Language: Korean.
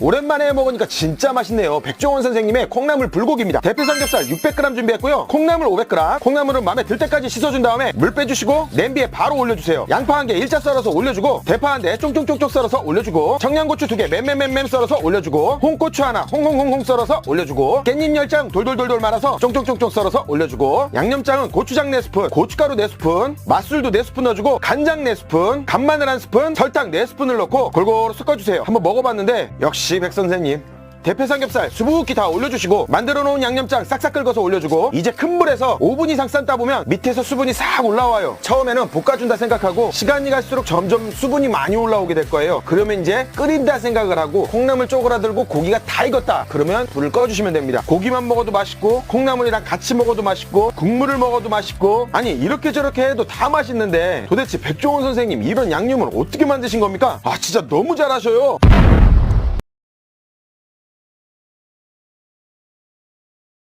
오랜만에 먹으니까 진짜 맛있네요. 백종원 선생님의 콩나물 불고기입니다. 대패 삼겹살 600g 준비했고요. 콩나물 500g. 콩나물은 마음에 들 때까지 씻어준 다음에 물 빼주시고 냄비에 바로 올려주세요. 양파 한 개 일자 썰어서 올려주고 대파 한 대 쫑쫑쫑쫑 썰어서 올려주고 청양고추 두 개 맴맴맴맴 썰어서 올려주고 홍고추 하나 홍홍홍홍 썰어서 올려주고 깻잎 열장 돌돌돌돌 말아서 쫑쫑쫑쫑 썰어서 올려주고 양념장은 고추장 4스푼 고춧가루 4스푼 맛술도 4스푼 넣어주고 간장 4스푼 간마늘 1스푼 설탕 4스푼을 넣고 골고루 섞어주세요. 한번 먹어봤는데 역시 백 선생님 대패 삼겹살 수북히 다 올려주시고 만들어 놓은 양념장 싹싹 긁어서 올려주고 이제 큰 불에서 5분 이상 삶다 보면 밑에서 수분이 싹 올라와요. 처음에는 볶아준다 생각하고 시간이 갈수록 점점 수분이 많이 올라오게 될 거예요. 그러면 이제 끓인다 생각을 하고 콩나물 쪼그라들고 고기가 다 익었다. 그러면 불을 꺼주시면 됩니다. 고기만 먹어도 맛있고 콩나물이랑 같이 먹어도 맛있고 국물을 먹어도 맛있고 아니 이렇게 저렇게 해도 다 맛있는데 도대체 백종원 선생님 이런 양념을 어떻게 만드신 겁니까? 아 진짜 너무 잘하셔요